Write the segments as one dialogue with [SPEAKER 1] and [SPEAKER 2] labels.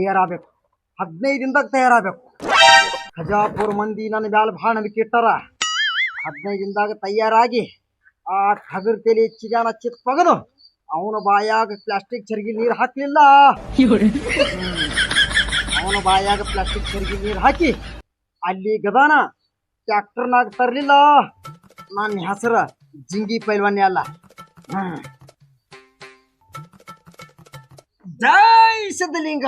[SPEAKER 1] ತಯಾರಾಗಬೇಕು. ಹದಿನೈದು ದಿನದಾಗ ತಯಾರಾಗಬೇಕು. ಖಜಾಪುರ ಮಂದಿ ನನ್ನ ಮ್ಯಾಲ ಭಾಳ ನಂಬಿಕೆ ಇಟ್ಟಾರ. ಹದಿನೈದು ತಯಾರಾಗಿ ಆ ಟಗರ್ ತಲೆ ಚಿಗಾನ ಚಿತ್ ಪಗದು ಅವನ ಬಾಯಾಗ ಪ್ಲಾಸ್ಟಿಕ್ ಚರ್ಗಿ ನೀರು ಹಾಕ್ಲಿಲ್ಲ. ಅವನ ಬಾಯಾಗ ಪ್ಲಾಸ್ಟಿಕ್ ಚರ್ಗಿ ನೀರು ಹಾಕಿ ಅಲ್ಲಿ ಗದಾನ ಟ್ಯಾಕ್ಟರ್ನಾಗ ತರಲಿಲ್ಲ. ನನ್ನ ಹೆಸರ ಜಿಂಗಿ ಪೈಲ್ವಾನಿ ಅಲ್ಲ. ಜೈ ಸಿದ್ಧಲಿಂಗ.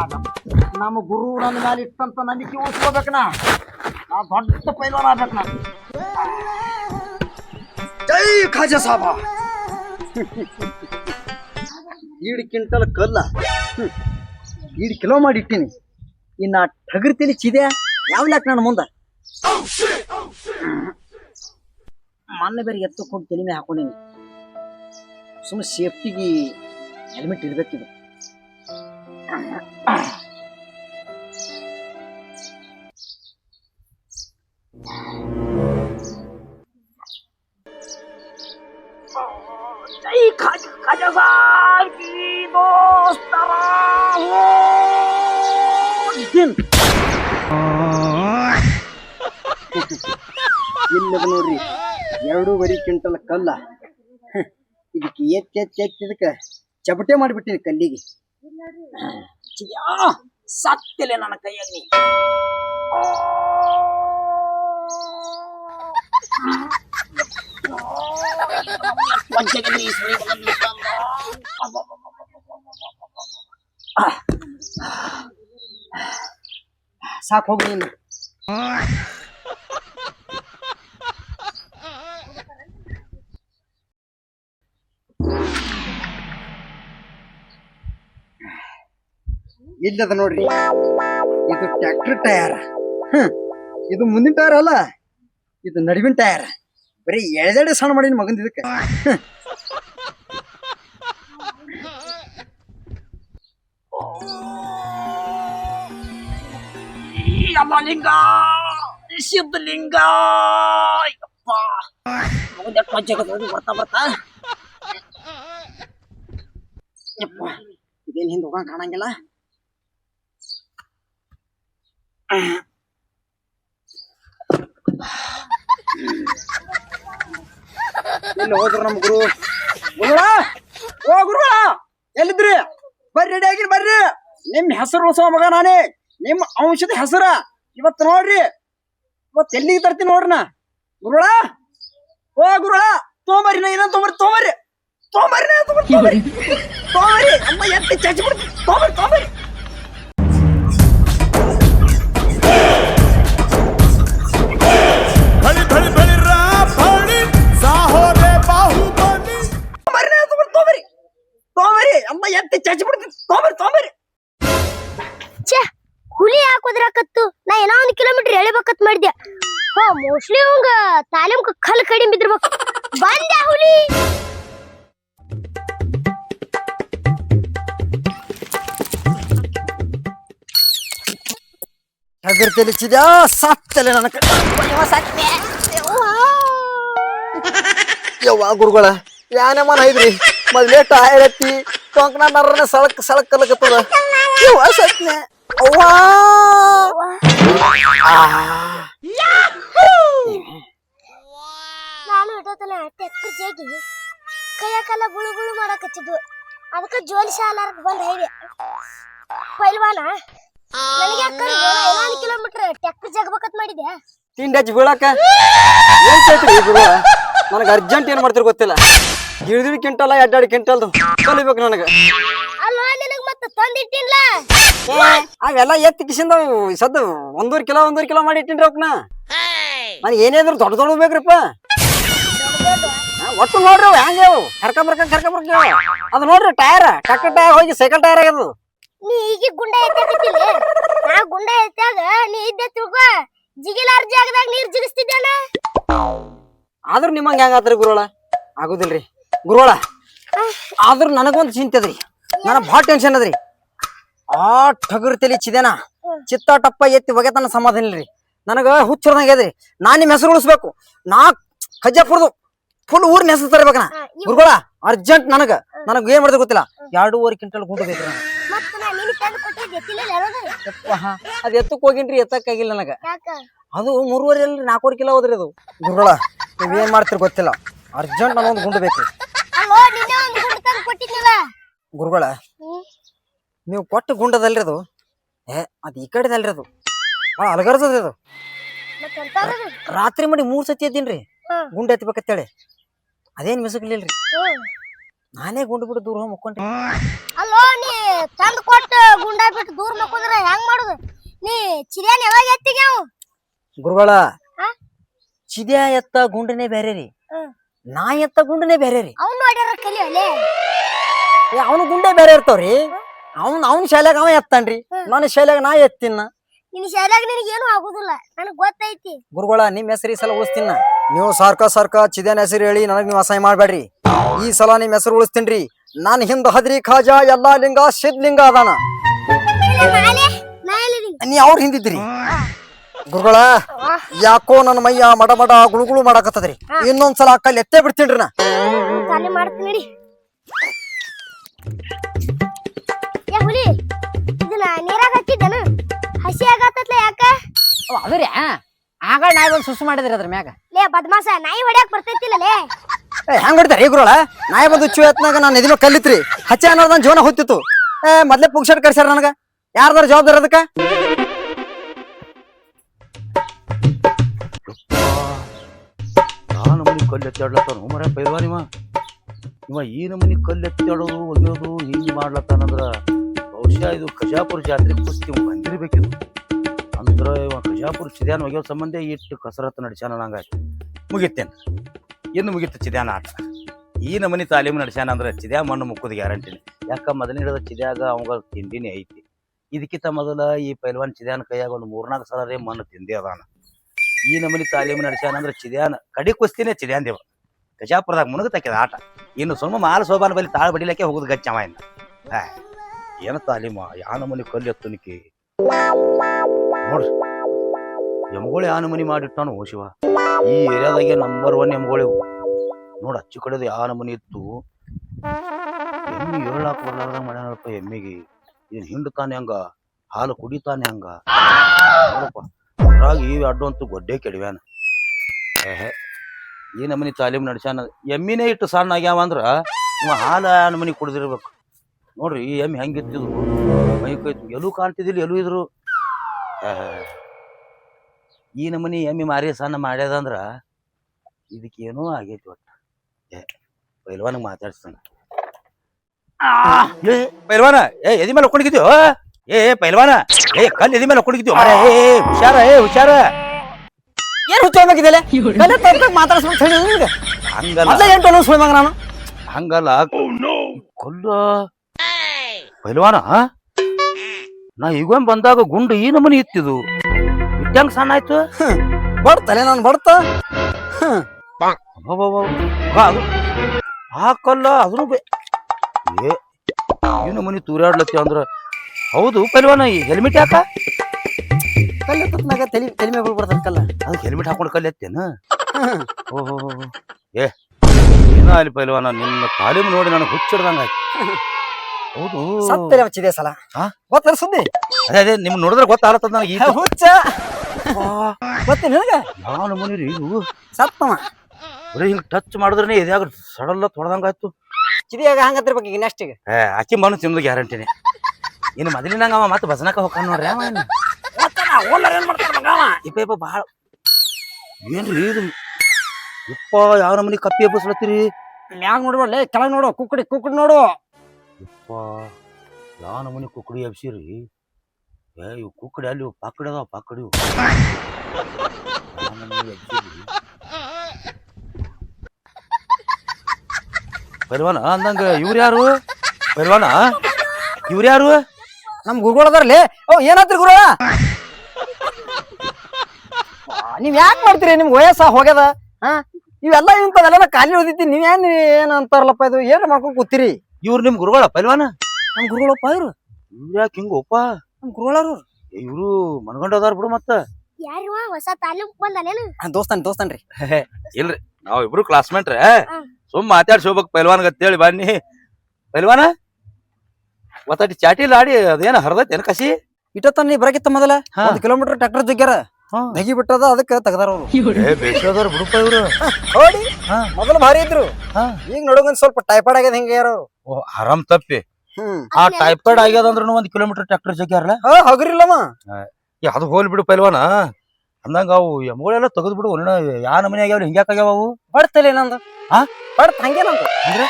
[SPEAKER 1] ಆಗ ನಮ್ಮ ಗುರು ನನ್ನ ಮೇಲೆ ಇಟ್ಟಂತ ನಂಬಿಕೆ ಉಳಿಸ್ಕೋಬೇಕನ ನಾ. ದೊಡ್ಡ ಪೈಲ್ವಾನ ಆಗ್ಬೇಕು ಜೈ ಖಾಜ ಸಾಬ. ಈಡ್ ಕ್ವಿಂಟಲ್ ಕಲ್ಲ. ಈಡ್ ಕಿಲೋ ಮಾಡಿ ಇಟ್ಟಿನಿ. ಇನ್ನ ಟಗರ್ ಚಿದೆ. ಚಿದೆ ಯಾವ್ಲಾಕ್ ನನ್ನ ಮುಂದ? ಮೊನ್ನೆ ಬೇರೆ ಎತ್ತಕೊಂಡು ತಲೆ ಹಾಕೊಂಡಿನಿ. ಸುಮ್ಮನೆ ಸೇಫ್ಟಿಗೆ ಹೆಲ್ಮೆಟ್ ಇರ್ಬೇಕಿದೆ. ಇಲ್ಲದ ನೋಡ್ರಿ ಎರಡೂವರೆ ಕ್ವಿಂಟಲ್ ಕಲ್ಲ. ಇದಕ್ಕೆ ಎತ್ತಿ ಇದಕ್ಕೆ? ಚಪಟೆ ಮಾಡಿಬಿಟ್ಟಿನಿ ಕಲ್ಲಿಗೆ ಸತ್ತಿಲ್ಲ ನನ್ನ ಕೈಯಾಗ ನೀ. ಸಾಕು ಹೋಗಿ ನೀನು ಇಲ್ಲದ ನೋಡ್ರಿ. ಇದು ಟ್ರ್ಯಾಕ್ಟರ್ ಟಯರ್. ಇದು ಮುಂದಿನ ಟಯರ್ ಅಲ್ಲ. ಇದು ನಡುವಿನ ಟಯರ್. ಬರೀ ಎಳೆದೆಡೆ ಸಣ್ಣ ಮಾಡಿ ಮಗಂದ ಇದಕ್ಕೆ. ಲಿಂಗ ಸಿದ್ಧಲಿಂಗ. ಬರ್ತಾ ಬರ್ತಾ. ಇದೇನು ಹಿಂದೆ ಹೋಗಂಗ್ ಕಾಣಂಗಿಲ್ಲ. ಎಲ್ಲಿ ಹೋದ್ರ ನಮ್ಮ ಗುರು. ಗುರುಗಳ, ಓ ಗುರುಗಳ ಎಲ್ಲಿದ್ರಿ ಬರ್ರಿ ರೆಡಿ ಆಗಿರಿ, ಬರ್ರಿ. ನಿಮ್ ಹೆಸರು ಉಳಿಸೋ ಮಗ ನಾನೇ. ನಿಮ್ಮ ಅಂಶದ ಹೆಸರ. ಇವತ್ತು ನೋಡ್ರಿ. ಇವತ್ತು ಎಲ್ಲಿಗೆ ತರ್ತೀನಿ ನೋಡ್ರಿ ನಾ? ಗುರುಳ ಓ ಗುರುಳ ತೊಗೊಂಬರ್ರಿ ನಾ, ಇನ್ನೊಂದು ತೊಗೊಂಬರ್ರಿ ತೊಗೊಂಬರ್ರಿ ತೊಗೊಂಬರ್ರಿ ನಾ ತೊಗೊಂಬರ್ರಿ ತೊಗೊಂಬರ್ರಿ ಅಮ್ಮ ಎತ್ತಿ ಚಚ್ಚಿ ಬಿಡ್ತೀನಿ. ತೊಗೊಂಬರ್ರಿ ತೊಗೊಂಬರ್ರಿ ಅಮ್ಮ ಎತ್ತಿ ಚಚ್ಚಿ ಬಿಡ್ತೀನಿ. ತೋಮರಿ ತೊಗೊಂಬರ್ರಿ
[SPEAKER 2] ಛೇ ಹುಲಿ ಹಾಕೋದ್ರಾಕತ್ತು ನಾ ಏನೋ ಒಂದು ಕಿಲೋಮೀಟರ್ ಎಳಿಬೇಕತ್ ಮಾಡಿದ್ದೆ. ಹೋ ಮೋಸ್ಟ್ಲಿ ಅವಂಗ ತಾಲೀಮ್ ಕಲ್ ಕಡಿಮೆ ಬಿದ್ದಿರ್ಬೇಕು. ಬಂದ್ಯಾ ಹುಲಿ.
[SPEAKER 1] ನಗರ ತಿಳಿಸಿದ್ಯಾ ಸತ್ತಲೆ ನನ್ನ ಯವ್ವ ಗುರುಗಳ ಯಾನೇ ಮನ ಐದ್ರಿ ಮೊದ್ಲೇ ಟೈರ್ ಎತ್ತಿ ಟೊಂಕನ ನರ್ರನ ಸಳಕ್ ಸಳಕ್ ಕಲಕತ್ತದ ಯವ್ವ ಸತ್ನೆ ಅವ್ವ.
[SPEAKER 2] ನಾನು ಟೆಕ್ಟರ್ ಜೇಗಿ ಕೈಯಾಕೆಲ್ಲ ಗುಳು ಗುಳು ಮಾಡಕತ್ತಿದ್ವು. ಅದಕ್ಕೆ ಜೋಲಿ ಶಾಲಾರ್ಕ್ ಬಂದ ಹೈದೆ ಪೈಲ್ವಾನ ನನಗೆ ಅಕ್ಕರಿ ಒಂದ್ ಕಿಲೋಮೀಟರ್ ಟ್ಯಾಕ್ಟರ್ ಜಗಬೇಕತ್ ಮಾಡಿದ್ಯಾ?
[SPEAKER 1] ತಿಂಡಿ ಹಚ್ಚಿ ಬೀಳಕ್ಕ ಏನ್ ಗುರು? ನನಗೆ ಅರ್ಜೆಂಟ್ ಏನ್ ಮಾಡ್ತೀರಿ ಗೊತ್ತಿಲ್ಲ. ಗಿಳಿದಿಳಿ ಕಿಂಟಲ್ಲ ಎಡ್ಡಾಡಿ ಕಿಂಟಲ್ದು ಕಲಿಬೇಕು ನನಗೆ.
[SPEAKER 2] ಅಲ್ವಾ ನಿನಗ್ ಮತ್ತೆ ತಂದಿಟ್ಟಿನ್ಲ
[SPEAKER 1] ಅವೆಲ್ಲ ಎತ್ತಿ ಕಿಸಿಂದ ಸದ್ದು ಒಂದೂವರೆ ಕಿಲೋ ಒಂದೂವರೆ ಕಿಲೋ ಮಾಡಿ ಇಟ್ಟಿನ್ರಿ ಅವಕ್ನ. ನನಗೆ ಏನೇದ್ರು ದೊಡ್ಡ ದೊಡ್ಡ ಬೇಕ್ರಿಪ್ಪ ಹಾ, ಒಟ್ಟು ನೋಡ್ರಿ ಅವು ಹೆಂಗೆ ಅವು? ಕರ್ಕೊಂಬರ್ಕ ಕರ್ಕೊಂಬರ್ಕ ಅದು ನೋಡ್ರಿ ಟೈರ್ ಟ್ರ್ಯಾಕ್ಟರ್ ಟೈರ್ ಹೋಗಿ ಸೈಕಲ್ ಟೈರ್ ಆಗ್ಯದ.
[SPEAKER 2] ನೀ ಈಗ ಗುಂಡ ಎತ್ತಾಕತ್ತಿಲ್ಲ ನಾ ಗುಂಡ ಎತ್ತಾಗ ನೀ ಇದ್ದೆ ತಿಳ್ಕೊ ಜಿಗಿಲಾರ್ ಜಾಗದಾಗ ನೀರ್ ಜಿಗಿಸ್ತಿದ್ದಾನ
[SPEAKER 1] ಆದ್ರೂ ನಿಮ್ಮಂಗೆ ಹೆಂಗಾತ್ರಿ ಗುರುಳ ಆಗುದಿಲ್ರಿ. ಗುರುಗಳ ಆದ್ರೂ ನನಗೊಂದು ಚಿಂತೆ ಅದ್ರಿ. ನನಗೆ ಭಾಳ ಟೆನ್ಷನ್ ಅದ್ರಿ. ಆ ಠಗರ್ ತಲಿ ಚಿದೇನ ಚಿತ್ತ ಟಪ್ಪ ಎತ್ತಿ ಒಗೆತನ ಸಮಾಧಾನ ಇಲ್ರಿ. ನನಗ ಹುಚ್ಚರ್ದಂಗ್ಯದ್ರಿ ನಾನು ನಿಮ್ ಹೆಸರು ಉಳಿಸ್ಬೇಕು. ನಾ ಕಜ್ಜಾಪುರದು ಫುಲ್ ಊರಿನ ಹೆಸರು
[SPEAKER 2] ತರಬೇಕನ
[SPEAKER 1] ಗುರುಗಳ ಅರ್ಜೆಂಟ್ ನನಗ. ನನಗೆ ಏನ್ ಮಾಡಿದ್ರೆ ಗೊತ್ತಿಲ್ಲ. ಎರಡೂವರೆ ಕ್ವಿಂಟಲ್ ಗುಂಡು ಬೇಕು. ಅದ್ ಎತ್ತಕ್ ಹೋಗಿನ್ರಿ ಎತ್ತಕ್ಕಾಗಿಲ್ಲ ನನಗ. ಅದು ಮೂರುವರೆ ಅಲ್ರಿ ನಾಲ್ಕೂವರೆ ಕಿಲೋ ಹೋದ್ರಿ ಅದು. ಗುರುಗಳ ನೀವ್ ಏನ್ ಮಾಡ್ತೀರಿ ಗೊತ್ತಿಲ್ಲ. ಅರ್ಜೆಂಟ್ ನನಗೊಂದು ಗುಂಡು ಬೇಕು.
[SPEAKER 2] ಅಲ್ಲೋ ನಿನ್ನೆ ಒಂದು ಗುಂಡು ತಂದು ಕೊಟ್ಟಿದ್ನಿಲ್ಲ?
[SPEAKER 1] ಗುರುಗಳ ನೀವು ಕೊಟ್ಟ ಗುಂಡದಲ್ರಿ ಅದು ಏ ಅದು ಈ ಕಡೆದಲ್ರಿ ಅದು ಭಾಳ ಅಲಗರ್ದದ್ರಿ ಅದು? ರಾತ್ರಿ ಮಾಡಿ ಮೂರು ಸತಿ ಎದ್ದೀನ್ರಿ.
[SPEAKER 2] ರೀ
[SPEAKER 1] ಗುಂಡು ಎತ್ತಬೇಕಂತೇಳಿ. ಅದೇನ್ ಮಿಸಕ್ಲಿಲ್ರಿ. ನಾನೇ ಗುಂಡು ಬಿಟ್ಟು ದೂರ ಹೋಗಿ ಮುಕ್ಕೊಂಡ್ರಿ
[SPEAKER 2] ಅಲ್ಲೋ ನೀ ತಂದು ಕೊಟ್ಟ ಗುಂಡ ಬಿಟ್ಟು ದೂರ ಮುಕ್ಕೊಂಡ್ರೆ ಹೆಂಗ್ ಮಾಡುದು? ನೀ ಚಿರಿಯಾನ ಯಾವಾಗ ಎತ್ತಿಗೆ
[SPEAKER 1] ಗುರುಗಳ? ಚಿದ್ಯಾ ಎತ್ತ ಗುಂಡನೇ ಬೇರೆ ರೀ. ನಾ ಎತ್ತ ಗುಂಡನೇ ಬೇರೆ ರೀ?
[SPEAKER 2] ಅವ್ನ್
[SPEAKER 1] ಏ ಅವನು ಗುಂಡೆ ಬೇರೆ ಇರ್ತಾವ್ರಿ. ಅವ್ನ ಅವ್ನ ಶಾಲ್ಯಾಗ ಅವ ಎತ್ತನ್ರಿ. ನನ್ನ ಶಾಲ್ಯಾಗ ನಾ ಎತ್ತಿನ
[SPEAKER 2] ನಿನ್ ಶಾಲ್ಯಾಗ ನಿನಗೆ ಏನು ಆಗುದಿಲ್ಲ. ನನಗ್ ಗೊತ್ತೈತಿ.
[SPEAKER 1] ಗುರುಗಳ ನಿಮ್ ಹೆಸರು ಈ ಸಲ ಉಳಿಸ್ತೀನ? ನೀವು ಸರ್ಕ ಸರ್ಕ ಚಿದೇನ್ ಹೆಸರು ಹೇಳಿ ನನಗ್ ನೀವು ಅಸಹಾಯ ಮಾಡ್ಬೇಡ್ರಿ. ಈ ಸಲ ನಿಮ್ ಹೆಸರು ಉಳಿಸ್ತೀನ್ರಿ. ನಾನ್ ಹಿಂದ ಹದ್ರಿ ಖಾಜಾ ಎಲ್ಲಾ ಲಿಂಗ ಸಿದ್ ಲಿಂಗ ಅದಾನ ನೀ ಅವ್ರ ಹಿಂದಿದ್ರಿ. ಗುರುಗಳ ಯಾಕೋ ನನ್ನ ಮೈಯ ಮಡ ಮಡ ಗುಳುಗುಳು ಮಾಡಾಕತ್ತದ್ರಿ. ಇನ್ನೊಂದ್ಸಲ ಕಲ್ಲಿ ಎತ್ತೇ ಬಿಡ್ತೀನ್ರಿ ನಾ.
[SPEAKER 2] ಖಾಲಿ ಮಾಡ್ತೀನಿ ನಡಿ. ಏ ಹುಲಿ ಇದನ್ನ ನೀರಾಗ ಹಸಿ ಆಗತ್ತತ್ಲ ಯಾಕ?
[SPEAKER 1] ಅದ್ರಿ ಆಗ ನಾಯಿ ಬಂದು ಸುಸು ಮಾಡಿದ್ರಿ ಅದ್ರ ಮ್ಯಾಗ.
[SPEAKER 2] ಲೇ ಬದ್ಮಾಸ ನಾಯಿ ಹೊಡ್ಯಾಕ್ ಬರ್ತೈತಿಲ್ಲ ಲೇ.
[SPEAKER 1] ಹೆಂಗ್ ಹೊಡಿತಾರ ಈ ಗುರುಳ ನಾಯಿ ಬಂದು ಚೂ ಎತ್ನಾಗ ನಾನು ಎದಿಮ ಕಲ್ಲಿತ್ರಿ. ಹಚ್ಚ ಅನ್ನೋದು ನನ್ನ ಜೀವನ ಹೊತ್ತಿತ್ತು ಏ ಮೊದ್ಲೇ ಪುಕ್ಷಟ್ ಕರ್ಸ್ಯಾರ ನನಗ. ಯಾರ್ದಾರ ಜವಾಬ್ದಾರ ಅದಕ್ಕ?
[SPEAKER 3] ಕಲ್ಲು ಎತ್ತಾಡ್ಲತ್ತಾನ ಮರ ನಿಮ್ಮ ಇವ? ಈ ನಮೂನಿ ಕಲ್ಲು ಒಗೆಯೋದು, ಹಿಂಗ್ ಮಾಡ್ಲತ್ತಾನಂದ್ರ ಬಹುಶಃ ಇದು ಕಜಾಪುರ ಜಾತ್ರೆ ಕುಸ್ತಿ ಬಂದಿರ್ಬೇಕಿದು. ಅಂದ್ರ ಇವ ಕಜಾಪುರ ಚಿದ್ಯಾನ ಒಗೆಯೋ ಸಂಬಂಧ ಇಟ್ಟು ಕಸರತ್ತು ನಡೆಸ್ಯಾನ ನಂಗಾಯ್ತು ಮುಗಿತೇನೆ ಇನ್ನು ಮುಗಿತು ಚಿದ್ಯಾನ ಆಟ. ಈ ನಮನಿ ತಾಲೀಮು ನಡೆಸ್ಯಾನ ಅಂದ್ರೆ ಚಿದ್ಯಾ ಮಣ್ಣು ಮುಕ್ಕುದು ಗ್ಯಾರಂಟಿನೇ ಯಾಕ ಮೊದಲನೇ ಹಿಡಿದ ಚಿದ್ಯಾಗ ಅವಾಗ ತಿಂಡಿನೇ ಐತಿ. ಇದಕ್ಕಿಂತ ಮೊದಲ ಈ ಪೈಲ್ವಾನ್ ಚಿದ್ಯಾನ ಕೈಯಾಗ ಒಂದು ಮೂರ್ನಾಲ್ಕು ಸಲ ಮಣ್ಣು ತಿಂದೇ ಅದಾನ. ಈ ನಮೂನಿ ತಾಲೀಮು ನಡೆಸ್ಯಾನ ಅಂದ್ರೆ ಚಿದ್ಯಾನ. ಕಡಿ ಕುಸ್ತಿನೇ ಚಿದ್ಯಾನ್ ದೇವ ಮುನಗ ತಕ್ಕಿದ ಆಟ. ಇನ್ನು ಸುಮ್ಮ ಮಾಲ ಸೋಬಾನ ಬಲಿ ತಾಳ ಬಡಿಲಕ್ಕೆ ಹೋಗುದು ಗಚ್ಚವ ಇನ್ನ. ಹಾ, ಏನು ತಾಲೀಮ? ಯಾ ನಮೂನಿ ಕಲ್ಲು ಎತ್ತುನಿಕಿ ನೋಡ್ರಿ. ಯಾ ನಮೂನಿ ಮಾಡಿಟ್ಟಾನು ಓ ಶಿವ? ಈ ಏರಿಯಾದಾಗೆ ನಂಬರ್ ಒನ್ ಎಮ್ಗೋಳಿ ನೋಡು ಅಚ್ಚು ಕಡೆದು ಯಾ ನಮೂನಿ ಇತ್ತು. ಎಮ್ಮಿ ಏಳಾಕ ಬರ್ಲಾರ್ದ ಮಾಡ್ಯಾನಪ್ಪ ಎಮ್ಮಿಗೆ. ಏನ್ ಹಿಂಡ್ತಾನೆ ಹಂಗ? ಹಾಲು ಕುಡಿತಾನೆ ಹಂಗ? ಅದ್ರಾಗ ಈ ಅಡ್ಡು ಅಂತೂ ಗೊಡ್ಡೆ ಕೆಡವ್ಯಾನ. ಈ ನಮನಿ ತಾಲೀಮ್ ನಡ್ಸ್ಯಾನ. ಎಮ್ಮಿನೇ ಇಟ್ಟು ಸಣ್ಣ ಆಗ್ಯಾವ ಅಂದ್ರ ಇವ ಹಾಲ ನಮನಿ ಕುಡ್ದಿರ್ಬೇಕು. ನೋಡ್ರಿ, ಈ ಎಮ್ಮಿ ಹೆಂಗಿತ್ತಿದ್ರು ಮೈ ಕೈತು ಎಲ್ಲೂ ಕಾಣ್ತಿದ್ದಿಲ್ಲ, ಎಲ್ಲೂ ಇದ್ರು. ಈ ನಮನಿ ಎಮ್ಮಿ ಮಾರಿ ಸಣ್ಣ ಮಾಡ್ಯದಂದ್ರ ಇದಕ್ಕೇನೋ ಆಗೈತಿ ಒಟ್ಟು. ಏ, ಪೈಲ್ವಾನಿಗೆ ಮಾತಾಡ್ಸ್ತಾನ. ಪೈಲ್ವಾನ, ಏ, ಎದಿ ಮೇಲೆ ಹೊಕ್ಕೊಂಡಿದ್ಯೋ ಏ ಪೈಲ್ವಾನ. ಏ ಕಲ್ ಎದಿ ಮೇಲೆ ಕುಡಿಗಿದ್ವಿ ಮರ ಏ ಏ, ಹುಷಾರ ಏ ಹುಷಾರ.
[SPEAKER 1] ಏನ್ ಹುಚ್ಚೋಗ್ಬೇಕಿದೆಲೆ ಮಾತಾಡ್ಸ್ಬಿಟ್ಟು ಹೇಳಿ ನಿಮ್ಗೆ
[SPEAKER 3] ಹಂಗಲ್ಲ.
[SPEAKER 1] ಮೊದ್ಲೇ ಎಂಟು ಅನ್ನೋ ಸುಳ್ಳು ಮಗ ನಾನು.
[SPEAKER 3] ಹಂಗಲ್ಲ. ಕೊಲ್ಲ. ಪೈಲ್ವಾನ ನಾ ಈಗ ಬಂದಾಗ ಗುಂಡು ಈ ನಮನಿ ಇತ್ತಿದು. ಇಟ್ಟಂಗ್ ಸಣ್ಣ ಆಯ್ತು?
[SPEAKER 1] ಬಡ್ತಲೆ ನಾನು ಬಡ್ತ.
[SPEAKER 3] ಅಬ್ಬಬ್ಬಬ್ಬ. ಆ, ಅದು. ಆ ಕಲ್ಲ ಅದನ್ನು ಬೇ ಏ ಈ ನಮನಿ ತೂರಾಡ್ಲತ್ತಿ ಅಂದ್ರ ಹೌದು ಪೈಲ್ವಾನ ಈ ಹೆಲ್ಮೆಟ್ ಯಾಕ?
[SPEAKER 1] ಕಲ್ಲು ಎತ್ತತ್ನಾಗ ತಲೆ ತಲೆ ಮೇಲೆ ಬೀಳ್ಬಾರ್ದು ಕಲ್ಲ
[SPEAKER 3] ಅದಕ್ಕೆ ಹೆಲ್ಮೆಟ್ ಹಾಕೊಂಡು ಕಲ್ಲು ಎತ್ತೇನ?
[SPEAKER 1] ಹ್ಮ್.
[SPEAKER 3] ಓಹೋ ಏ ಏನ ಅಲ್ಲಿ ಪೈಲ್ವಾನ ನಿನ್ನ ತಾಲೀಮು ನೋಡಿ ನನಗೆ ಹುಚ್ಚಿಡ್ದಂಗ ಹೌದು.
[SPEAKER 1] ಸತ್ತಲೆ ಹಚ್ಚಿದೆ ಸಲ.
[SPEAKER 3] ಹಾ?
[SPEAKER 1] ಗೊತ್ತಲ್ಲ ಸುದ್ದಿ?
[SPEAKER 3] ಅದೇ ಅದೇ ನಿಮ್ ನೋಡಿದ್ರೆ ಗೊತ್ತಾಗತ್ತದ ನನಗೆ ಈಗ
[SPEAKER 1] ಹುಚ್ಚ. ಗೊತ್ತಿ ನನಗೆ?
[SPEAKER 3] ನಾನು ಮುನಿರಿ ಇದು?
[SPEAKER 1] ಸತ್ತವ.
[SPEAKER 3] ಬರೀ ಹಿಂಗೆ ಟಚ್ ಮಾಡಿದ್ರೆ ಇದ್ಯಾಗ ಸಡಲ್ಲ ತೊಡ್ದಂಗ ಆಯ್ತು.
[SPEAKER 1] ಚಿದಿಯಾಗ ಹಂಗತ್ತಿರ್ಬೇಕು ಈಗ ನೆಕ್ಸ್ಟ್
[SPEAKER 3] ಈಗ ಅಕ್ಕಿ ಮನು ತಿಂದು ಗ್ಯಾರಂಟಿನಿ ಇನ್ನು ಮೊದಲಿನಂಗ ಅವ ಮತ್ತೆ ಭಜನಕ ಹೋಗ್ತಾನ ನೋಡ್ರಿ ಅವ ಇನ್ನು. ಇಪ್ಪ ಇಪ್ಪ ಭಾಳ ಏನ್ರಿ ಇದು? ಇಪ್ಪ ಯಾವ ನಮ್ಮನಿ ಕಪ್ಪಿ ಎಬ್ಬಸ್ಲತ್ತೀರಿ?
[SPEAKER 1] ಮ್ಯಾಗ ಲೇ, ಕೆಳಗ್ ನೋಡು, ಕುಕ್ಕಡಿ ಕುಕ್ಕಡಿ ನೋಡು.
[SPEAKER 3] ಇಪ್ಪ ಯಾವ ನಮ್ಮನಿ ಕುಕ್ಕಡಿ ಎಬ್ಸಿರಿ? ಏ, ಇವು ಕುಕ್ಕಡಿ ಅಲ್ಲಿ ಇವು ಪಾಕಡಿ ಅದಾವ, ಪಾಕಡಿ ಇವು. ಅಂದಂಗ ಇವ್ರು ಯಾರು? ಪೈಲ್ವಾನ ಇವ್ರು ಯಾರು?
[SPEAKER 1] ನಮ್ ಗುರುಗಳದಾರ್ಲಿ ಓ ಏನಾತ್ರಿ ಗುರು? ನೀವ್ ಯಾಕೆ ಮಾಡ್ತೀರಿ? ನಿಮ್ಗೆ ವಯಸ್ಸ ಹೋಗ್ಯದ? ಹಾ? ಇವೆಲ್ಲ ಇಂಥವೆಲ್ಲ ಖಾಲಿ ಉಳಿದಿತ್ತಿ ನೀವ್ ಏನ್ ಏನ್ ಅಂತಾರಲ್ಲಪ್ಪ ಇದು? ಏನ್ ಮಾಡ್ಕೊಂಡ್ ಕೂತಿರಿ?
[SPEAKER 3] ಇವ್ರು ನಿಮ್ ಗುರುಗಳ ಪೈಲ್ವಾನ
[SPEAKER 1] ನಮ್ ಗುರುಗಳಪ್ಪ ಇವ್ರು.
[SPEAKER 3] ಇವ್ರು ಯಾಕೆ ಹಿಂಗಪ್ಪ
[SPEAKER 1] ನಮ್ ಗುರುಗಳವ್ರು
[SPEAKER 3] ಇವ್ರು. ಮನ್ಗೊಂಡ್ ಅದಾರ ಬಿಡು ಮತ್ತ.
[SPEAKER 2] ಯಾರಿವ ಹೊಸ ತಾಲೂಕ್ ಬಂದಾನೇನು?
[SPEAKER 1] ದೋಸ್ತನ್ ದೋಸ್ತನ್ರಿ
[SPEAKER 3] ಇಲ್ರಿ ನಾವ್ ಇಬ್ರು ಕ್ಲಾಸ್ಮೇಟ್
[SPEAKER 2] ಹ್ಮ್.
[SPEAKER 3] ಸುಮ್ ಮಾತಾಡ್ಸಿ ಹೋಗ್ಬೇಕು ಪೈಲ್ವಾನ್ ಅಂತೇಳಿ ಬನ್ನಿ. ಪೈಲ್ವಾನ? ಒತ್ತಾಟಿ ಚಾಟಿ ಲಾಡಿ ಅದೇನ ಹರ್ದೈತಿ ಏನ್ ಕಸಿ?
[SPEAKER 1] ಇಟ್ಟತ್ತ ನೀ ಬರಕಿತ್ತ ಮೊದಲ?
[SPEAKER 3] ಹಾ.
[SPEAKER 1] ಒಂದ್ ಕಿಲೋಮೀಟರ್ ಟ್ರಾಕ್ಟರ್ ಜಗ್ಗ್ಯಾರ ನಗಿ ಬಿಟ್ಟದ ಅದಕ್ಕೆ ತೆಗ್ದಾರ
[SPEAKER 3] ಮೊದಲ ಇವ್ರು.
[SPEAKER 1] ನೋಡಿ. ಮೊದಲು ಭಾರಿ ಇದ್ರು.
[SPEAKER 3] ಹಾ.
[SPEAKER 1] ಈಗ ನೋಡೋದ್ ಸ್ವಲ್ಪ ಟೈಫಾಯ್ಡ್ ಆಗ್ಯದ ಹಿಂಗೆ ಯಾರು.
[SPEAKER 3] ಓ ಆರಾಮ್ ತಪ್ಪಿ. ಆ ಟೈಫಾಯ್ಡ್ ಆಗ್ಯದ ಅಂದ್ರೂ ಒಂದ್ ಕಿಲೋಮೀಟರ್ ಟ್ರ್ಯಾಕ್ಟರ್ ಜಗ್ಗ್ಯಾರಲ್ಲ
[SPEAKER 1] ಹಾ ಹಗರಿಲ್ಲಮ್ಮ.
[SPEAKER 3] ಅದು ಹೋಲ್ ಬಿಡು ಪೈಲ್ವಾನ ಅಂದಂಗ ಅವು ಎಮ್ಗಳೆಲ್ಲ ತೆಗೆದ್ಬಿಡು ಯಾ ನಮನೆ ಆಗ್ಯಾವ ಹಿಂಗ್ಯಾಕ ಆಗ್ಯಾವ ಅವು?
[SPEAKER 1] ಬಡ್ತಲ್ಲ ಏನಂದ
[SPEAKER 3] ಹಾ?
[SPEAKER 1] ಬಡ್ತ ಹಂಗೇನಂತ
[SPEAKER 3] ಅಂದ್ರೆ?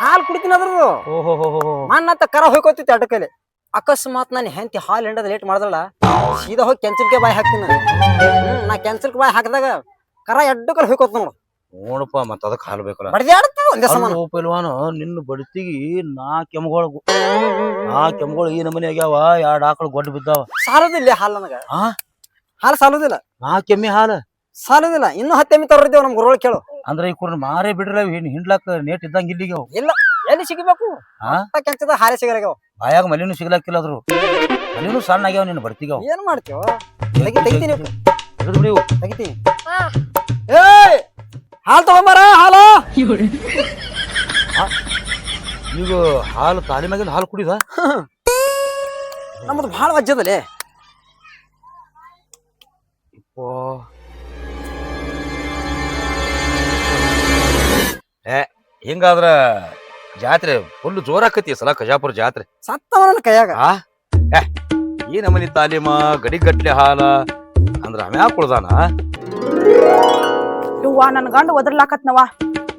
[SPEAKER 1] ಹಾಲು ಕುಡಿತೀನಿ ಅದ್ರದ್ದು.
[SPEAKER 3] ಓಹೋ ಹೋ ಹೋ
[SPEAKER 1] ಮನ್ನತ್ತ ಕರ ಹೋಯ್ಕೋತಿತ್ತು ಕೈಲಿ. ಅಕಸ್ಮಾತ್ ನಾನು ಹೆಂಡತಿ ಹಾಲು ಹಿಂಡದ ಲೇಟ್ ಮಾಡ್ದಳ ಸೀದಾ ಹೋಗಿ ಕೆಂಚಲ್ಕೆ ಬಾಯಿ ಹಾಕ್ತೀನಿ ನಾನು. ನಾ ಕೆಂಚಲ್ಕೆ ಬಾಯಿ ಹಾಕಿದಾಗ ಕರ ಎಡ್ಡು ಕರ ಹೋಯ್ಕೋತ ನೋಡು.
[SPEAKER 3] ನೋಡಪ್ಪ ಮತ್ತ ಅದಕ್ಕೆ ಹಾಲು ಬೇಕಲ್ಲ.
[SPEAKER 1] ಬಡ್ದಾಡ್ತೀವಿ ಒಂದೇ ಸಮಾನ.
[SPEAKER 3] ಪೈಲ್ವಾನ ನಿನ್ನ ಬಡ್ತಿಗಿ ನಾ ಎಮ್ಗಳು ನಾ ಎಮ್ಗಳು ಈ ನಮನೆ ಆಗ್ಯಾವ ಎರಡು ಆಕಳು ಗೊಡ್ಡ ಬಿದ್ದಾವ.
[SPEAKER 1] ಸಾಲದಿಲ್ಲ ಹಾಲು ನನಗ.
[SPEAKER 3] ಆ?
[SPEAKER 1] ಹಾಲು ಸಾಲೋದಿಲ್ಲ.
[SPEAKER 3] ನಾ ಕೆಮ್ಮಿ ಹಾಲು.
[SPEAKER 1] ಸಾಲೋದಿಲ್ಲ. ಇನ್ನೂ ಹತ್ತೆಮ್ಮಿ ಎಮ್ಮಿ ನಮ್ಮ ನಮ್ ಗುರುಗಳು ಕೇಳು.
[SPEAKER 3] ಅಂದ್ರೆ ಈ ಕುರ್ನ ಮಾರೇ ಬಿಡ್ರಲ್ಲ ಹಿಂಡ್ ಹಿಂಡ್ಲಾಕ ನೇಟ್ ಇದ್ದಂಗ ಇಲ್ಲಿಗೆ ಅವು
[SPEAKER 1] ಇಲ್ಲ ಎಲ್ಲಿ ಸಿಗಬೇಕು?
[SPEAKER 3] ಹಾರೇ
[SPEAKER 1] ಕೆಂಚದ ಸಿಗಲಾಗ್ಯಾವ
[SPEAKER 3] ಬಾಯಾಗ ಮಲಿನೂ ಸಿಗ್ಲಾಕಿಲ್ಲ ಅದ್ರು. ಮಲಿನೂ ಸಣ್ಣ ಆಗ್ಯಾವ ನಿನ್ನ ಬರ್ತಿಗಾವ
[SPEAKER 1] ಏನ್ ಮಾಡ್ತೀವ ತೆಗಿ ತೆಗಿತೀನಿ
[SPEAKER 3] ಹಿಡಿದು ಬಿಡಿ ಇವು.
[SPEAKER 1] ತೆಗಿತೀನಿ.
[SPEAKER 2] ಹಾ.
[SPEAKER 1] ಏಯ್! ಹಾಲು ತಗೊಂಬಾರ ಹಾಲು?
[SPEAKER 3] ಈಗ ಹಾಲು ತಾಲಿ ಮ್ಯಾಗಿಂದ ಹಾಲು ಕುಡಿದ?
[SPEAKER 1] ನಮ್ದು ಭಾಳ ವಜ್ಜದಲ್ಲೇ
[SPEAKER 3] ಓ ಏ ಹಿಂಗಾದ್ರ ಜಾತ್ರೆ ಫುಲ್ ಜೋರಾಕತಿ ಸಲ ಕಜಾಪುರ ಜಾತ್ರೆ.
[SPEAKER 1] ಸತ್ತವರನ್ನ ಕೈಯಾಗ?
[SPEAKER 3] ಆ? ಏ ಈ ನಮನಿ ತಾಲೀಮ ಗಡಿಗಟ್ಲೆ ಹಾಲ ಅಂದ್ರ ಅಮ್ಯಾಗ ಕುಳ್ದಾನ
[SPEAKER 4] ಇವ್ವ ನನ್ ಗಂಡ ಒದರ್ಲಾಕತ್ನವ.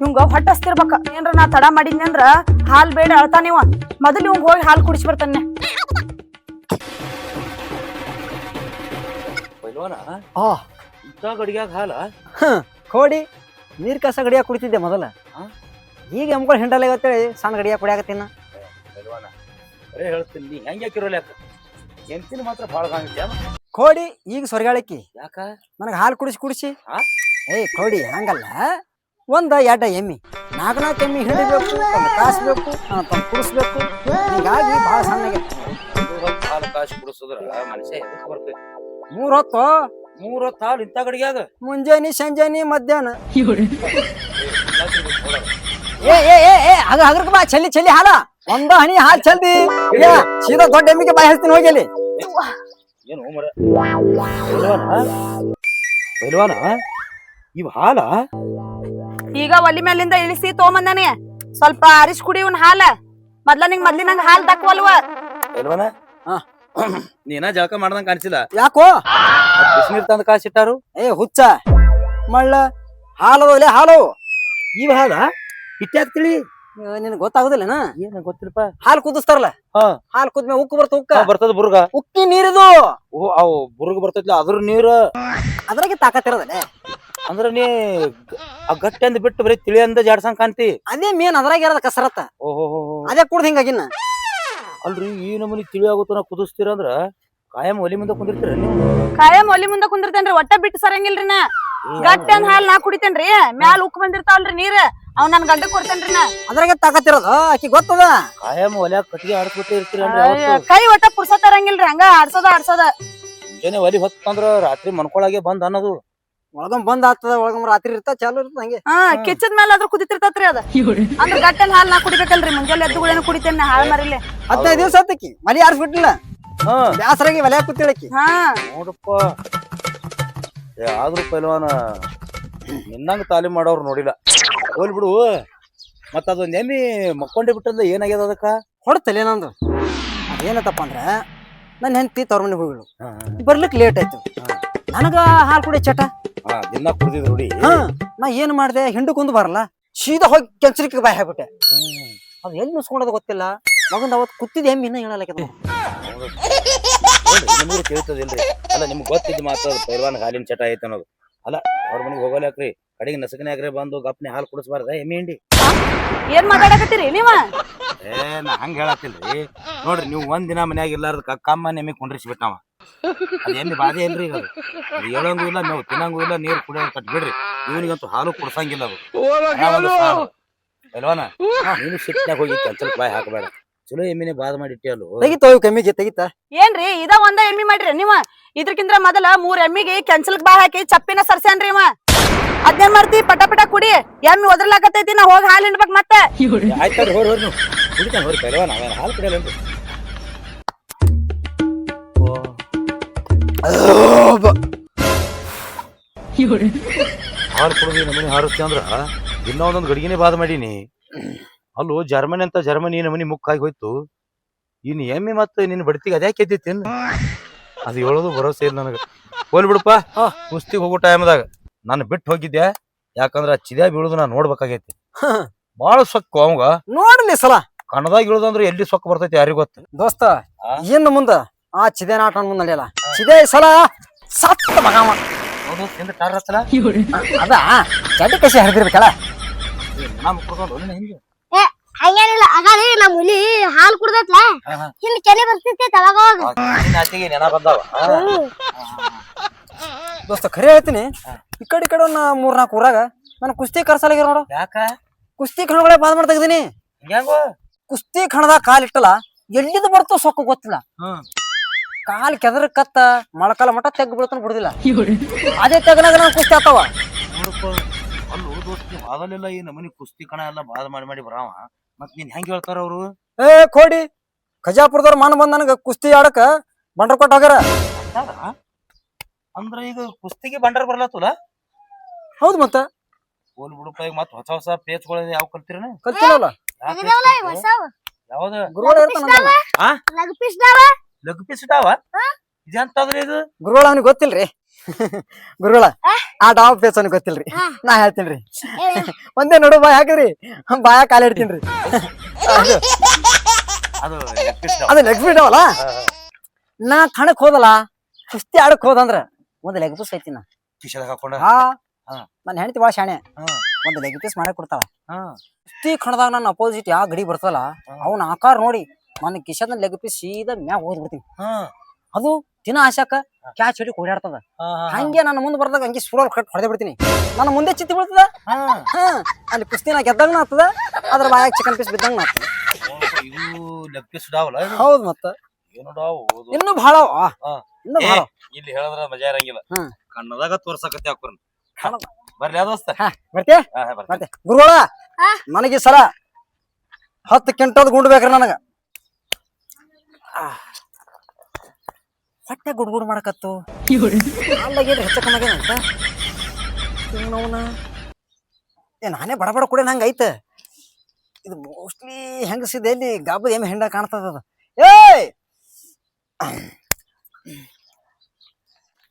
[SPEAKER 4] ಇವಂಗ ಹೊಟ್ಟಸ್ತಿರ್ಬೇಕ. ಏನ್ರ ನಾ ತಡ ಮಾಡಿದ್ನಿ ಅಂದ್ರ ಹಾಲ್ ಬೇಡ ಅಳ್ತಾನಿವ ಮೊದಲು ಇವಂಗ ಹೋಗಿ ಹಾಲ್ ಕುಡಿಸಿ ಬರ್ತಾನೆ.
[SPEAKER 3] ಪೈಲ್ವಾನ?
[SPEAKER 1] ಆ.
[SPEAKER 3] ಇಂಥ ಗಡಿಗ್ಯಾಗ ಹಾಲ?
[SPEAKER 1] ಕೋಡಿ. ನೀರ್ ಕಸ ಗಡಿಯಾಗ ಕುಡಿತಿದ್ದೆ ಮೊದಲ? ಈಗ ಎಮ್ಗಳು ಹಿಂಡಲ್ಲ ಇವತ್ತೇಳಿ ಸಣ್ಣ ಗಡಿಯಾಗ ಕುಡಿಯಾಕತ್ತೀನ
[SPEAKER 3] ಬರೇ ಹೇಳ್ತೀನಿ ನೀ ಹೆಂಗ್ ಯಾಕಿರೋಲ್ಲ ಎಂತಿನ ಮಾತ್ರ ಭಾಳ
[SPEAKER 1] ಕೋಡಿ ಈಗ ಸ್ವರ್ಗಾಳಕ್ಕಿ
[SPEAKER 3] ಯಾಕ?
[SPEAKER 1] ನನಗೆ ಹಾಲು ಕುಡಿಸಿ ಕುಡಿಸಿ.
[SPEAKER 3] ಏ
[SPEAKER 1] ಏಯ್ ಕೋಡಿ ಹಂಗಲ್ಲ. ಒಂದ ಎರಡ ಎಮ್ಮಿ. ನಾಲ್ಕು ನಾಲ್ಕು ಎಮ್ಮಿ ಹಿಡಿಬೇಕು ಒಂದು ಕಾಸ್ಬೇಕು ತಂದು ಕುಡಿಸ್ಬೇಕು. ಹೀಗಾಗಿ ಭಾಳ ಸಣ್ಣಗೆ.
[SPEAKER 3] ಹಾಲು ಕಾಸು ಕುಡಿಸಿದ್ರ ಮನುಷ್ಯ ಎದಕ್ ಬರ್ತೈತಿ
[SPEAKER 1] ಮೂರ್ ಹೊತ್ತು
[SPEAKER 3] ಮೂರ್ ಹೊತ್ತು ಹಾಲು ಇಂಥ ಗಡಿಗ್ಯಾಗ
[SPEAKER 1] ಮುಂಜಾನೆ ಸಂಜಾನೆ ಮಧ್ಯಾಹ್ನ. ಏ ಏ ಏ ಏ ಅಗ್ರಕ ಬಾ ಚಲ್ಲಿ ಚಲ್ಲಿ ಹಾಲ. ಒಂದ ಹನಿ ಹಾಲ್ ಚಲ್ದಿ. ಏ, ಸೀದಾ ದೊಡ್ಡ ಎಮ್ಮಿಗೆ ಬಾಯಿ ಹಚ್ತೀನಿ ಹೋಗಿ ಅಲ್ಲಿ.
[SPEAKER 3] ಏನು ಮರ? ಪೈಲ್ವಾನ ಇವ್ ಹಾಲ?
[SPEAKER 4] ಈಗ ಒಲಿ ಮೇಲಿಂದ ಇಳಿಸಿ ತೊಗೊಂಬಂದಾನೆ ಸ್ವಲ್ಪ ಅರಿಶ್ ಕುಡಿ ಇವ್ನ ಹಾಲ. ಮೊದ್ಲ ನಿಂಗ್ ಮೊದ್ಲಿನಂಗ್ ಹಾಲ್ ದಕ್ಕವಲ್ವ
[SPEAKER 3] ಪೈಲ್ವಾನ
[SPEAKER 1] ಹಾ.
[SPEAKER 3] ನೀನ ಜಳಕ ಮಾಡ್ದಂಗ ಕಾಣಿಸಿಲ್ಲ.
[SPEAKER 1] ಯಾಕೋ?
[SPEAKER 3] ಬಿಸಿನೀರ್ ತಂದ ಕಾಸಿಟ್ಟಾರು
[SPEAKER 1] ಏ ಹುಚ್ಚ. ಮಳ್ಳ ಹಾಲದೋಲೆ ಹಾಲು?
[SPEAKER 3] ಇವ್ ಹಾಲ? ಇಟ್ಯಾಕ್ ತಿಳಿ?
[SPEAKER 1] ನಿನ್ ಗೊತ್ತಾಗುದಿಲ್ಲನ?
[SPEAKER 3] ಏನ ಗೊತ್ತಿಲ್ಲಪ್ಪ.
[SPEAKER 1] ಹಾಲು ಕುದಿಸ್ತಾರಲ್ಲ?
[SPEAKER 3] ಹಾ.
[SPEAKER 1] ಹಾಲು ಕುದ್ಮೇಲೆ ಉಕ್ಕು ಬರ್ತ ಉಕ್ಕ.
[SPEAKER 3] ಬರ್ತದ ಬುರ್ಗ.
[SPEAKER 1] ಉಕ್ಕಿ ನೀರಿದು.
[SPEAKER 3] ಓ ಅವು ಬುರ್ಗ ಬರ್ತೈತಿ ಅದ್ರ ನೀರು.
[SPEAKER 1] ಅದ್ರಾಗೆ ತಾಕತ್ತಿರೋದಲ್ಲ
[SPEAKER 3] ಅಂದ್ರ ನೀ ಗಟ್ಟಿ ಅಂದ್ ಬಿಟ್ಟು ಬರೀ ತಿಳಿ ಅಂದ ಜಾಡ್ಸಂಗ್ ಕಾಣ್ತಿ.
[SPEAKER 1] ಅದೇ ಮೇನ್ ಅದ್ರಾಗ ಇರೋದ ಕಸರತ್ತ
[SPEAKER 3] ಓಹೋ
[SPEAKER 1] ಅದೇ ಕುಡ್ದ ಹಿಂಗಾಗಿನ
[SPEAKER 3] ಅಲ್ರಿ ಈ ನಮೂನಿ ತಿಳಿ ಆಗುತ್ತ ಕುದಿಸ್ತೀರ ಅಂದ್ರ ಕಾಯಂ ಒಲಿ ಮುಂದೆ ಕುಂದಿರ್ತೀರ ನೀವು?
[SPEAKER 4] ಕಾಯಂ ಒಲಿ ಮುಂದೆ ಕುಂದಿರ್ತೇನ್ರಿ ಒಟ್ಟ ಬಿಟ್ಟು ಸರಂಗಿಲ್ರಿ ನಾ. ಗಟ್ಟಿ ಅಂದ್ ಹಾಲ್ ನಾ ಕುಡಿತೇನ್ರಿ ಮ್ಯಾಲ ಉಕ್ ಬಂದಿರ್ತಾವಲ್ರಿ ನೀರ್ ಅವ್ ನನ್ ಗಂಡ ಕೊಡ್ತೇನ್ರಿ ನಾ.
[SPEAKER 1] ಅದ್ರಾಗೆ ತಾಕತ್ತಿರೋದು ಆಕಿ ಗೊತ್ತದ?
[SPEAKER 3] ಕಾಯಂ ಒಲ್ಯಾಗ ಕಟ್ಟಿಗೆ ಇರ್ತೀರ ಅಂದ್ರೆ
[SPEAKER 4] ಕೈ ಒಟ್ಟ ಪುರ್ಸತ್ ತರಂಗಿಲ್ರಿ ಹಂಗ ಆಡ್ಸೋದ ಆಡ್ಸೋದ.
[SPEAKER 3] ಮುಂಜಾನೆ ಒಲಿ ಹೊತ್ತಂದ್ರ ರಾತ್ರಿ ಮನ್ಕೊಳಗೆ ಬಂದ್ ಅನ್ನೋದು.
[SPEAKER 1] ಒಳಗಮ್ ಬಂದ್ ಆಗ್ತದ ಒಳಗಮ್ ರಾತ್ರಿ ಇರ್ತ ಚಾಲು ಇರ್ತದ ಹಂಗೆ.
[SPEAKER 4] ಹಾ ಕೆಚ್ಚದ ಮೇಲೆ ಅದ್ರ ಕುದಿತಿರ್ತತ್ರಿ ಅದ. ಅಂದ್ರ ಗಟ್ಟನ್ ಹಾಲ್ ನಾ ಕುಡಿಬೇಕಲ್ರಿ ಮುಂಜಾನೆ ಎದ್ದುಗಳೇನು ಕುಡಿತೇನೆ ಹಾಲ್ ಮರಿಲೆ
[SPEAKER 1] ಹದಿನೈದು ದಿವಸ ಆತಕಿ ಮಳಿ ಆರಿಸ್ಬಿಟ್ಟಿಲ್ಲ
[SPEAKER 3] ಹಾ.
[SPEAKER 1] ಬ್ಯಾಸರಾಗಿ ಒಲೆ ಕೂತಿಳಕಿ
[SPEAKER 4] ಹಾ.
[SPEAKER 3] ನೋಡಪ್ಪ. ಏ ಆದ್ರೂ ಪೈಲ್ವಾನ ನಿನ್ನಂಗ ತಾಲೀಮ್ ಮಾಡೋರು ನೋಡಿಲ್ಲ. ಹೋಲ್ ಬಿಡು. ಮತ್ತ ಅದೊಂದ್ ಎಮ್ಮಿ ಮಕ್ಕೊಂಡೆ ಬಿಟ್ಟಲ್ಲ ಏನಾಗ್ಯದ ಅದಕ್ಕ?
[SPEAKER 1] ಹೊಡ್ತಲೆ ನಂದು. ಅದೇನತ್ತಪ್ಪ ಅಂದ್ರ ನನ್ನ ಹೆಂಡತಿ ತವ್ರ ಮನೆಗೆ ಹೋಗಿಳು ಬರ್ಲಿಕ್ ಲೇಟ್ ಆಯ್ತು. ನನಗ ಹಾಲು ಕುಡಿ ಚಟ?
[SPEAKER 3] ದಿನ ಕುಡ್ದಿದ್ ರೂಢಿ.
[SPEAKER 1] ಹಾ ನಾ ಏನ್ ಮಾಡ್ದೆ? ಹಿಂಡು ಕುಂದು ಬರಲ್ಲ. ಸೀದಾ ಹೋಗಿ ಕೆಂಚರಿಕೆ ಬಾಯ್ ಹಾಕ್ಬಿಟ್ಟೆ. ಅದು ಎಲ್ಲಿ ನುಸ್ಕೊಂಡದ ಗೊತ್ತಿಲ್ಲ. ಮಗಂದ ಅವತ್ ಕುತ್ತಿದೆ ಎಮ್ಮಿ ಇನ್ನ ಹೇಳಲಕ್ಕೆ
[SPEAKER 3] ನಿಮ್ಗೆ ಅಲ್ಲ ನಿಮ್ಗೆ ಗೊತ್ತಿದ್ ಮಾತ್ರ ಪೈಲ್ವಾನ್ ಹಾಲಿನ ಚಟ ಐತೆ ಅನ್ನೋದು. ಅಲ್ಲ ಅವ್ರ ಮನೆಗೆ ಹೋಗಲ್ಯಾಕ್ರಿ. ಕಡೆಗೆ ನಸಕನ್ಯಾಗ್ರೆ ಬಂದು ಗಪ್ನೆ ಹಾಲು ಕುಡಿಸ್ಬಾರ್ದ? ಎಮ್ಮೆ ಹಿಂಡಿ.
[SPEAKER 4] ಏನ್ ಮಾತಾಡಕತ್ತೀರಿ ನೀವ?
[SPEAKER 3] ಏ ನಾ ಹಂಗ ಹೇಳತ್ತಿಲ್ರಿ. ನೋಡ್ರಿ ನೀವು ಒಂದ್ ದಿನ ಮನ್ಯಾಗ ಇರ್ಲಾರ್ದ ಕಕ್ಕಮ್ಮ ನೆಮ್ಮಿ ಕುಂಡ್ರಿಸ್ಬಿಟ್ಟಾವ ಅದ್ ಎಮ್ಮಿ ಬಾಧೆ ಇಲ್ರಿ ಈಗ ಅದು? ಅದು ಹೇಳಂಗೂ ಇಲ್ಲ ನೀವು ತಿನ್ನಂಗೂ ಇಲ್ಲ ನೀರು ಕುಡಿಯ ಕಟ್ ಬಿಡ್ರಿ. ಇವನಿಗಂತೂ ಹಾಲು ಕುಡ್ಸಂಗಿಲ್ಲ ಅದು. ಸಾರು. ನೀನು ಸಿಟ್ನ್ಯಾಗ ಹೋಗಿ ಚಂಚಲ್ ಬಾಯ್ ಹಾಕಬೇಡ. ಚಲೋ ಎಮ್ಮಿನೇ ಬಾದ್ ಮಾಡಿಟ್ಟಿ ಅಲ್ಲೋ
[SPEAKER 1] ತೆಗಿತೋ ಕಮ್ಮಿಗೆ ತೆಗಿತ.
[SPEAKER 4] ಏನ್ರಿ ಇದ ಒಂದ ಎಮ್ಮಿ ಮಾಡ್ರಿ ನೀವ? ಇದ್ರಕಿಂತ ಮೊದಲ ಮೂರ್ ಎಮ್ಮಿಗೆ ಕೆನ್ಸಲ್ ಬಾಯ್ ಹಾಕಿ ಚಪ್ಪಿನ ಸರ್ಸ್ಯಾನ್ರಿ ಇವ. ಅದ್ನೇನ್ ಮಾಡ್ತಿ, ಪಟ ಪಟ ಕುಡಿ. ಎಮ್ಮಿ ಒದ್ರಲಾಕತೈತಿ ನಾ ಹೋಗಿ ಹಾಲು ಹಿಂಡ್ಬೇಕು ಮತ್ತೆ.
[SPEAKER 3] ಹಾಲು ಕುಡಿದು ನಮ್ಮನೆ ಹಾರಿಸ್ತಿ ಅಂದ್ರ ಇನ್ನ ಒಂದೊಂದು ಗಡಿಗೆನೆ ಬಾದ್ ಮಾಡೀನಿ. ಅಲ್ಲೋ ಜರ್ಮನಿ ಅಂತ ಜರ್ಮನಿ ನಮ್ಮನಿ ಮುಕ್ಕಾಗಿ ಹೋಯ್ತು. ಇನ್ ಎಮ್ಮಿ ಮತ್ತೆ ನಿನ್ನ ಬಡ್ತಿಗೆ ಅದ್ಯಾಕೆ ಎದ್ದಿತ್ತೇನು ಅದು ಹೇಳೋದು ಭರವಸೆ ಇಲ್ಲ ನನಗೆ. ಹೋಲ್ ಬಿಡಪ್ಪ. ಕುಸ್ತಿಗೆ ಹೋಗೋ ಟೈಮ್ದಾಗ ನಾನು ಬಿಟ್ಟು ಹೋಗಿದ್ದೆ. ಯಾಕಂದ್ರೆ ಆ ಚಿದ್ಯಾ ಬೀಳುದು ನಾನು ನೋಡ್ಬೇಕಾಗೈತಿ. ಬಾಳ ಸೊಕ್ಕು ಅವಂಗ.
[SPEAKER 1] ನೋಡ್ಲಿ ಸಲ.
[SPEAKER 3] ಕಣದಾಗ ಇಳುದಂದ್ರೆ ಎಲ್ಲಿ ಸೊಕ್ಕ ಬರ್ತೈತಿ ಯಾರಿಗ್ ಗೊತ್ತು?
[SPEAKER 1] ದೋಸ್ತ ಇನ್ನು ಮುಂದ ಆ ಚಿದೆ ನಾಟ ಮುಂದ್ ನಡೆಯಲ್ಲ. ಚಿದೇ ಈ ಸಲ ಸತ್ತ ಮಗ ಅವ. ಅದ? ಚಡ್ಡಿ ಕಸಿ ಹರಿದಿರ್ಬೇಕಲ್ಲ?
[SPEAKER 2] ಏ ಹಂಗೇನಿಲ್ಲ. ಅಗಾರಿ ನಮ್ ಹುಲಿ ಹಾಲ್ ಕುಡ್ದೈತ್ಲ. ಹಿಂದ್ ಕೆನೆ ಬರ್ತಿರ್ತೈತಿ ಅವಾಗ ಅವಾಗ
[SPEAKER 3] ನೆನ ಬಂದಾವ.
[SPEAKER 1] ದೋಸ್ತ ಖರೆ ಹೇಳ್ತೀನಿ. ಈ ಕಡೆ ಈ ಕಡೆ ಒಂದು ಮೂರ್ ನಾಲ್ಕು ಊರಾಗ ನಾನು ಕುಸ್ತಿ ಕರ್ಸಲಾಗಿರ ನೋಡು.
[SPEAKER 3] ಯಾಕ?
[SPEAKER 1] ಕುಸ್ತಿ ಕಣಗಳೇ ಬಾದ್ ಮಾಡಿ ತೆಗ್ದೀನಿ
[SPEAKER 3] ಹೆಂಗೋ?
[SPEAKER 1] ಕುಸ್ತಿ ಕಣದಾಗ ಕಾಲಿಟ್ಟಲ್ಲ ಎಲ್ಲಿದ್ ಬರ್ತೋ ಸೊಕ್ಕ ಗೊತ್ತಿಲ್ಲ. ಕಾಲ್ ಕೆದರ್ ಕತ್ತ ಮೊಳಕಾಲ ಮಟ ತೆಗ್ ಬೀಳ್ತಾನ ಬಿಡುದಿಲ್ಲ. ಅದೇ ತೆಗನಾಗ ನಾನು ಕುಸ್ತಿ ಆತಾವ.
[SPEAKER 3] ನೋಡಪ್ಪ ಅಲ್ಲೂ ದೋಸ್ತಿ ಬಾದಲೆಲ್ಲ ಈ ನಮನಿ ಕುಸ್ತಿ ಕಣ ಎಲ್ಲ ಬಾದ್ ಮಾಡಿ ಮಾಡಿ ಬರಾವ. ಮತ್ ನೀನ್ ಹೆಂಗ್ ಹೇಳ್ತಾರ ಅವ್ರು?
[SPEAKER 1] ಏ ಕೋಡಿ ಖಜಾಪುರದವ್ರ ಮನ್ ಬಂದ್ ನನಗ ಕುಸ್ತಿ ಆಡಕ ಬಂಡ್ರ ಕೊಟ್ಟ ಹೋಗ್ಯಾರ
[SPEAKER 3] ಅಂದ್ರ ಈಗ ಕುಸ್ತಿಗೆ ಬಂಡಾರ ಬರ್ಲತ್ತಲ್ಲ?
[SPEAKER 1] ಹೌದು ಮತ್ತ.
[SPEAKER 3] ಹೋಲ್ ಬಿಡಪ್ಪ ಈಗ ಮತ್ ಹೊಸ ಹೊಸ ಪೇಚ್ಗಳು ಯಾವ ಕಲ್ತಿರನ?
[SPEAKER 2] ಕಲ್ತಿರಲ್ಲ.
[SPEAKER 3] ಯಾವ್ದ?
[SPEAKER 1] ಗುರುಗಳು ಇರ್ತಾನಂತಲ್ಲ
[SPEAKER 3] ಆ?
[SPEAKER 2] ಲಗ್
[SPEAKER 3] ಪೀಸ್ ಇದಾವ ಇದೆಂತದ್ರಿ ಇದು?
[SPEAKER 1] ಗುರುಗಳ ಅವ್ನಿಗೆ ಗೊತ್ತಿಲ್ರಿ. ಗುರುಗಳ ಆ ಡಾವ್ ಪೇಸ್ ಅವ್ನಿಗೆ ಗೊತ್ತಿಲ್ರಿ. ನಾ ಹೇಳ್ತೀನ್ರಿ. ಒಂದೇ ನೋಡು ಬಾಯ್ ಹಾಕಿದ್ರಿ ಬಾಯ ಕಾಲ ಇಡ್ತೀನ್ರಿ ಅದು.
[SPEAKER 3] ಅದು ಲೆಗ್ ಪೀಸ್
[SPEAKER 1] ಅದು ಲೆಗ್ ಬಿಡವಲ್ಲ ನಾ ಕಣಕ್ ಹೋದಲ್ಲ ಕುಸ್ತಿ ಆಡಕ್ ಹೋದಂದ್ರ ಒಂದ್ ಲೆಗ್ ಪೀಸ್ ಐತಿ ನಾ
[SPEAKER 3] ಹಾಕೊಂಡ?
[SPEAKER 1] ಹಾ. ನನ್ನ ಹೆಂಡತಿ ಭಾಳ ಶಾಣೆ. ಒಂದು ಲೆಗ್ ಪೀಸ್ ಮಾಡಕ್ ಕೊಡ್ತಾಳ. ಕುಸ್ತಿ ಕಣದಾಗ ನನ್ನ ಅಪೋಸಿಟ್ ಯಾವ ಗಡಿ ಬರ್ತಲ್ಲ ಅವನ ಆಕಾರ ನೋಡಿ ನನ್ನ ಕಿಶದ ಲೆಗ್ ಪೀಸ್ ಸೀದಾ ಮ್ಯಾಗ ಹೋಗ್ಬಿಡ್ತೀನಿ
[SPEAKER 3] ಹಾ.
[SPEAKER 1] ಅದು ದಿನ ಆಶಾಕ ಕ್ಯಾಚ್ ಹೊಡಿ ಓಡಾಡ್ತದ. ಹಂಗೆ ನನ್ನ ಮುಂದೆ ಬರ್ದಾಗ ಹಂಗೆ ಸುರೋಲ್ ಕಟ್ ಹೊಡೆದ ಬಿಡ್ತೀನಿ. ನನ್ನ ಮುಂದೆ ಚಿತ್ತಿ ಬಿಡ್ತದ ಅಲ್ಲಿ ಕುಸ್ತಿನ ಗೆದ್ದಂಗ ಆಗ್ತದ ಅದ್ರ ಬಾಯಾಗ ಚಿಕನ್ ಪೀಸ್ ಬಿದ್ದಂಗ ಆಗ್ತದ.
[SPEAKER 3] ಇದು?
[SPEAKER 1] ಹೌದ್ ಮತ್ತ? ಇನ್ನು ಬಹಳ. ಇನ್ನು
[SPEAKER 3] ಏ, ಇಲ್ಲಿ ಹೇಳಿದ್ರ ಮಜಾ ಇರಂಗಿಲ್ಲ. ಕಣ್ಣದಾಗ ತೋರ್ಸಕತ್ತಿ ಹಾಕೋರ್
[SPEAKER 1] ಕಣ್ಣದ.
[SPEAKER 3] ಬರ್ಲಿ ಅದೋಸ್ತ
[SPEAKER 1] ಬರ್ತೀಯ?
[SPEAKER 3] ಹಾ ಹಾ ಬರ್ತೀನಿ
[SPEAKER 1] ಮತ್ತೆ ಗುರುಗಳ
[SPEAKER 2] ಹಾ.
[SPEAKER 1] ನನಗೆ ಈ ಸಲ ಹತ್ತು ಕ್ವಿಂಟಲ್ ಗುಂಡು ಬೇಕ್ರಿ ನನಗ. ಆ. ಹೊಟ್ಟೆ ಗುಡ್ ಗುಡ್ ಮಾಡಕತ್ತು. ಅಲ್ಲಾಗೇನು ಹೆಚ್ಚ ಕಮ್ಮಾಗೇನ ಅಂತ. ಏ ನಾನೇ ಬಡ ಬಡ ಕುಡಿ ನಂಗೆ ಐತೆ. ಇದು ಮೋಸ್ಟ್ಲಿ ಹೆಂಗಸಿದೆ ಇಲ್ಲಿ ಗಾಬದ ಎಮ್ಮೆ ಹೆಂಡ ಕಾಣ್ತದ ಅದು. ಏಯ್!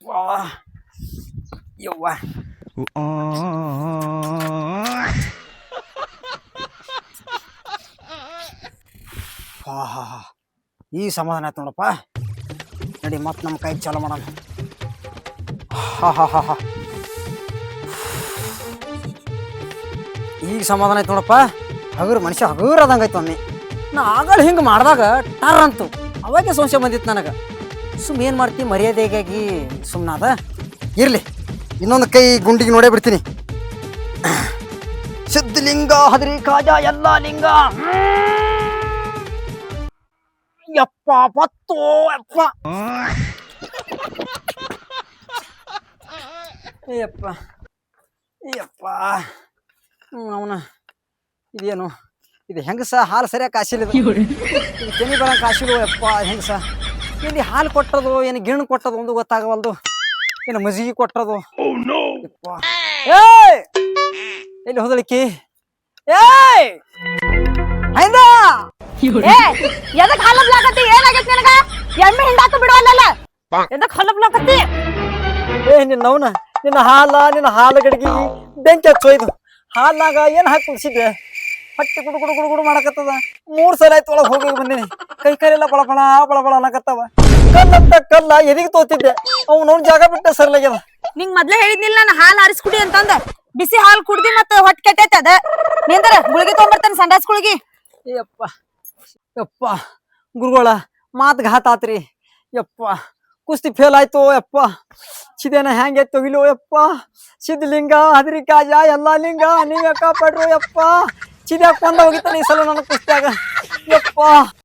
[SPEAKER 1] ಯವ್ವ ಹಾ ಹಾ ಹಾ ಈ ಸಮಾಧಾನ ಆಯ್ತು ನೋಡಪ್ಪ. ನಡಿ, ಮತ್ತೆ ನಮ್ಮ ಕೈ ಚಾಲು ಮಾಡೋಣ. ಈಗ ಸಮಾಧಾನ ಆಯ್ತು ನೋಡಪ್ಪ. ಹಗುರು ಮನುಷ್ಯ ಹಗುರ್ ಆದಂಗಾಯ್ತು ಒಮ್ಮೆ. ನಾ ಆಗಲ್ಲ ಹಿಂಗೆ ಮಾಡಿದಾಗ ಟರ್ ಅಂತು. ಅವಾಗೆ ಸಂಶಯ ಬಂದಿತ್ತು ನನಗೆ. ಸುಮ್ ಏನು ಮಾಡ್ತಿ ಮರ್ಯಾದೆಗಾಗಿ ಸುಮ್ಮನಾದ ಇರಲಿ ಇನ್ನೊಂದು ಕೈ ಗುಂಡಿಗೆ ನೋಡೇ ಬಿಡ್ತೀನಿ. ಸಿದ್ಧಲಿಂಗ ಹದರಿ ಕಾಜ ಎಲ್ಲ ಲಿಂಗ. ಯಪ್ಪ ಪತ್ತು ಯಪ್ಪ. ಯಪ್ಪ ಏಯಪ್ಪ ಅವನ. ಇದೇನು? ಇದು ಹೆಂಗಸ ಹಾಲು ಸರಿಯಾಗಿ ಕಾಸಿಲ್ಲ ಕೆನಿ ಬರ ಕಾಸಿಲ್ಲ ಯಪ್ಪ ಹೆಂಗಸ? ಇಲ್ಲಿ ಹಾಲು ಕೊಟ್ಟದು ಏನು ಗಿಣ್ಣು ಕೊಟ್ಟದು ಒಂದು ಗೊತ್ತಾಗವಲ್ದು. ಏನು ಮಜ್ಜಿಗೆ ಕೊಟ್ಟದು ಯಪ್ಪ. ಏಯ್! ಎಲ್ಲಿ ಹೋದಳಿಕಿ? ಏಯ್! ಹೈಂದ!
[SPEAKER 4] ಏ ಎದಕ್ ಹಲಬ್ಲಾಕತ್ತಿ ಏನಾಗೈತಿ ನಿನಗ? ಎಮ್ಮೆ ಹಿಂಡಾಕ ಬಿಡವಲ್ಲ ಎದಕ್ ಹಲಬ್ಲಾಕತ್ತಿ
[SPEAKER 1] ಏ ನಿನ್ನ ಅವನ ನಿನ್ನ ಹಾಲ ನಿನ್ನ ಹಾಲು ಗಡಿಗೆ ಬೆಂಕಿ ಹಚ್ಚೋಯ್ದು. ಹಾಲಾಗ ಏನ್ ಹಾಕಿ ಕುದಿಸಿದ್ದೆ ಹೊಟ್ಟೆ ಗುಡು ಗುಡು ಗುಡು ಗುಡು ಮಾಡಕತ್ತದ. ಮೂರ್ ಸಲ ಆಯ್ತು ಒಳಗ್ ಹೋಗಿ ಬಂದೀನಿ. ಕೈ ಕಾಲೆಲ್ಲ ಬಳ ಬಳ ಬಳ ಬಳ ಅನ್ನಕತ್ತವ. ಕಲ್ಲಂತ ಕಲ್ಲ ಎದಿಗೆ ತೋತಿದ್ದೆ. ಅವ್ನವ್ನ ಜಾಗ ಬಿಟ್ಟ ಸರ್ಲಾಗ್ಯದ.
[SPEAKER 4] ನಿಂಗ್ ಮೊದ್ಲೇ ಹೇಳಿದ್ನಿಲ್ಲ ನಾನು ಹಾಲು ಆರಿಸ್ಕುಡಿ ಅಂತಂದ. ಬಿಸಿ ಹಾಲು ಕುಡ್ದಿ ಮತ್ತೆ ಹೊಟ್ಟೆ ಕೆಟ್ಟೈತೆ ಅದ. ನಿಂದ್ರ ಗುಳಿಗೆ ತೊಗೊಂಬರ್ತಾನೆ ಸಂಡಾಸ್ ಗುಳಿಗೆ.
[SPEAKER 1] ಯಪ್ಪ ಯಪ್ಪ ಗುರುಗಳ ಮಾತು ಘಾತ ಆತ್ರಿ. ಯಪ್ಪ ಕುಸ್ತಿ ಫೇಲ್ ಆಯ್ತು ಯಪ್ಪ. ಚಿದೇನ ಹೆಂಗೆ ತೊಗಿಲು ಯಪ್ಪ. ಸಿದ್ಧಲಿಂಗ ಹದ್ರಿ ಕಾಜ ಎಲ್ಲಾ ಲಿಂಗ ನೀವೇ ಕಾಪಾಡ್ರು ಯಪ್ಪ. ಚಿದ್ಯಾಕ ಬಂದ ಹೋಗಿತ್ತಾನೆ ಈ ಸಲ ನನ್ನ ಕುಸ್ತಿಯಾಗ. ಯಪ್ಪ.